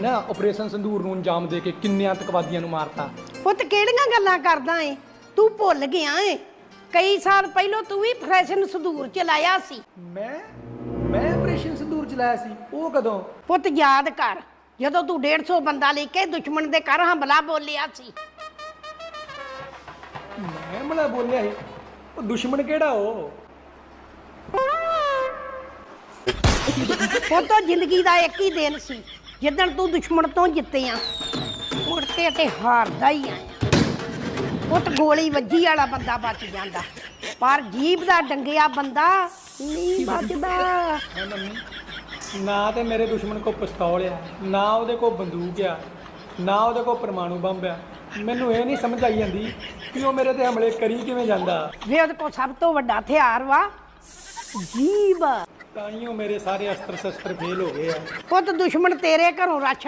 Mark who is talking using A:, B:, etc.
A: ਨਾ ਆਪਰੇਸ਼ਨ ਸੰਦੂਰ ਨੂੰ ਅੰਜਾਮ ਦੇ ਕੇ ਕਿੰਨੇ ਆਤੰਕਵਾਦੀਆਂ ਨੂੰ ਮਾਰਤਾ?
B: ਪੁੱਤ ਕਿਹੜੀਆਂ ਗੱਲਾਂ ਕਰਦਾ ਏ? ਤੂੰ ਭੁੱਲ ਗਿਆ ਏ? ਕਈ ਸਾਲ ਪਹਿਲਾਂ ਤੂੰ ਵੀ ਫੈਸ਼ਨ ਸੰਦੂਰ ਚਲਾਇਆ ਸੀ।
A: ਮੈਂ? ਮੈਂ ਆਪਰੇਸ਼ਨ ਸੰਦੂਰ ਚਲਾਇਆ ਸੀ ਉਹ ਕਦੋਂ?
B: ਪੁੱਤ ਯਾਦ ਕਰ ਜਦੋਂ ਤੂੰ 150 ਬੰਦਾ ਲੈ ਕੇ ਦੁਸ਼ਮਣ ਦੇ ਘਰ ਹਮਲਾ ਬੋਲਿਆ ਸੀ।
A: ਮੈਂ ਮਲਾ ਬੋਲਿਆ ਸੀ? ਉਹ ਦੁਸ਼ਮਣ ਕਿਹੜਾ ਉਹ?
B: ਪੁੱਤ ਉਹ ਜ਼ਿੰਦਗੀ ਦਾ ਇੱਕ ਹੀ ਦਿਨ ਸੀ। ਜਿੱਦਣ ਤੂੰ ਦੁਸ਼ਮਣ ਤੋਂ ਜਿੱਤਿਆ ਮੁੜ ਕੇ ਤੇ ਹਾਰਦਾ ਹੀ ਆਇਆ ਪੁੱਤ ਗੋਲੀ ਵੱਜੀ ਵਾਲਾ ਬੰਦਾ ਬਚ ਜਾਂਦਾ। ਪਰ ਜੀਬ ਦਾ ਡੰਗਿਆ ਬੰਦਾ ਨਹੀਂ ਬਚਦਾ
A: ਹੈ? ਮੰਮੀ ਨਾ ਤੇ ਮੇਰੇ ਦੁਸ਼ਮਣ ਕੋ ਪਿਸਤੌਲ ਆ ਨਾ ਉਹਦੇ ਕੋ ਬੰਦੂਕ ਆ ਨਾ ਉਹਦੇ ਕੋ ਪਰਮਾਣੂ ਬੰਬ ਆ। ਮੈਨੂੰ ਇਹ ਨਹੀਂ ਸਮਝ ਆਈ ਜਾਂਦੀ ਕਿ ਉਹ ਮੇਰੇ ਤੇ ਹਮਲੇ ਕਰੀ ਕਿਵੇਂ ਜਾਂਦਾ।
B: ਵੇ ਉਹਦੇ ਕੋਲ ਸਭ ਤੋਂ ਵੱਡਾ ਹਥਿਆਰ ਵਾ ਜੀਬ
A: ਤਾਂ ਹੀ ਉਹ ਮੇਰੇ ਸਾਰੇ ਅਸਤਰ ਸ਼ਸਤਰ ਫੇਲ ਹੋ ਗਏ ਆ।
B: ਪੁੱਤ ਦੁਸ਼ਮਣ ਤੇਰੇ ਘਰੋਂ ਰਾਸ਼ਨ